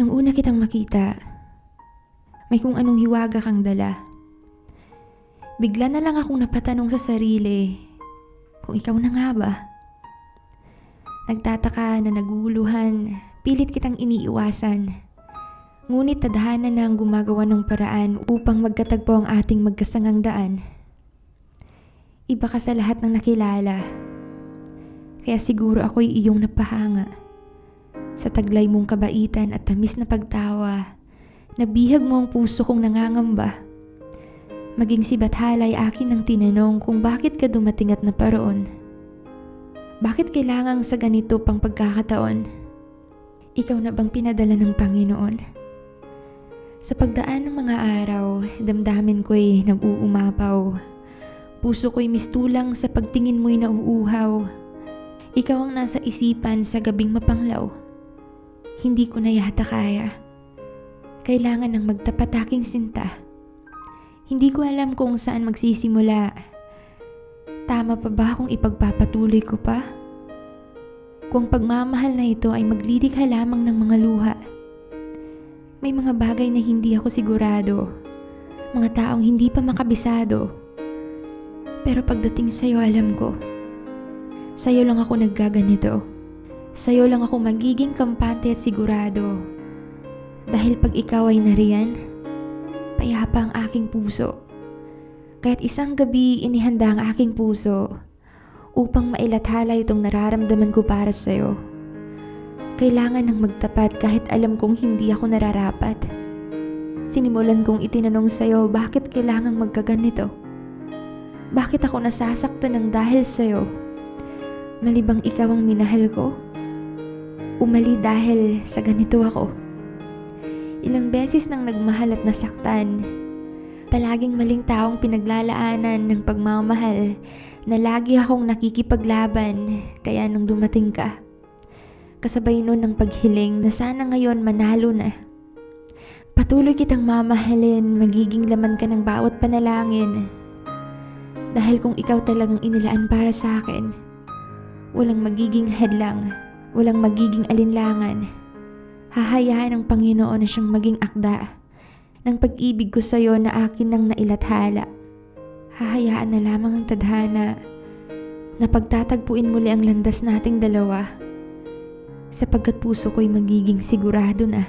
Nang una kitang makita, may kung anong hiwaga kang dala. Bigla na lang akong napatanong sa sarili kung ikaw na nga ba. Nagtataka na naguguluhan, pilit kitang iniiwasan. Ngunit tadhana na ang gumagawa ng paraan upang magkatagpo ang ating magkasangang daan. Iba ka sa lahat ng nakilala. Kaya siguro ako'y iyong napahanga. Sa taglay mong kabaitan at tamis na pagtawa, nabihag mo ang puso kong nangangamba. Maging si Bathalay akin ang tinanong kung bakit ka dumating at naparoon. Bakit kailangang sa ganito pang pagkakataon? Ikaw na bang pinadala ng Panginoon? Sa pagdaan ng mga araw, damdamin ko'y nag-uumapaw. Puso ko'y mistulang sa pagtingin mo'y nauuhaw. Ikaw ang nasa isipan sa gabing mapanglaw. Hindi ko na yata kaya. Kailangan ng magtapat aking sinta. Hindi ko alam kung saan magsisimula. Tama pa ba kung ipagpapatuloy ko pa? Kung pagmamahal na ito ay maglilikha lamang ng mga luha. May mga bagay na hindi ako sigurado. Mga taong hindi pa makabisado. Pero pagdating sa'yo alam ko, sa'yo lang ako naggaganito. Sa'yo lang ako magiging kampante at sigurado. Dahil pag ikaw ay nariyan, payapa ang aking puso. Kahit isang gabi inihanda ang aking puso upang mailathala itong nararamdaman ko para sa'yo. Kailangan ng magtapat kahit alam kong hindi ako nararapat. Sinimulan kong itinanong sa'yo bakit kailangang magkaganito. Bakit ako nasasaktan ng dahil sa'yo? Malibang ikaw ang minahal ko? Umali dahil sa ganito ako. Ilang beses nang nagmahal at nasaktan. Palaging maling taong pinaglalaanan ng pagmamahal na lagi akong nakikipaglaban kaya nung dumating ka. Kasabay nun ng paghiling na sana ngayon manalo na. Patuloy kitang mamahalin, magiging laman ka ng bawat panalangin. Dahil kung ikaw talagang inilaan para sa akin, walang magiging hadlang, walang magiging alinlangan. Hahayaan ng Panginoon na siyang maging akda ng pag-ibig ko sa iyo na akin nang nailathala. Hahayaan na lamang ang tadhana na pagtatagpuin muli ang landas nating dalawa sapagkat puso ko'y magiging sigurado na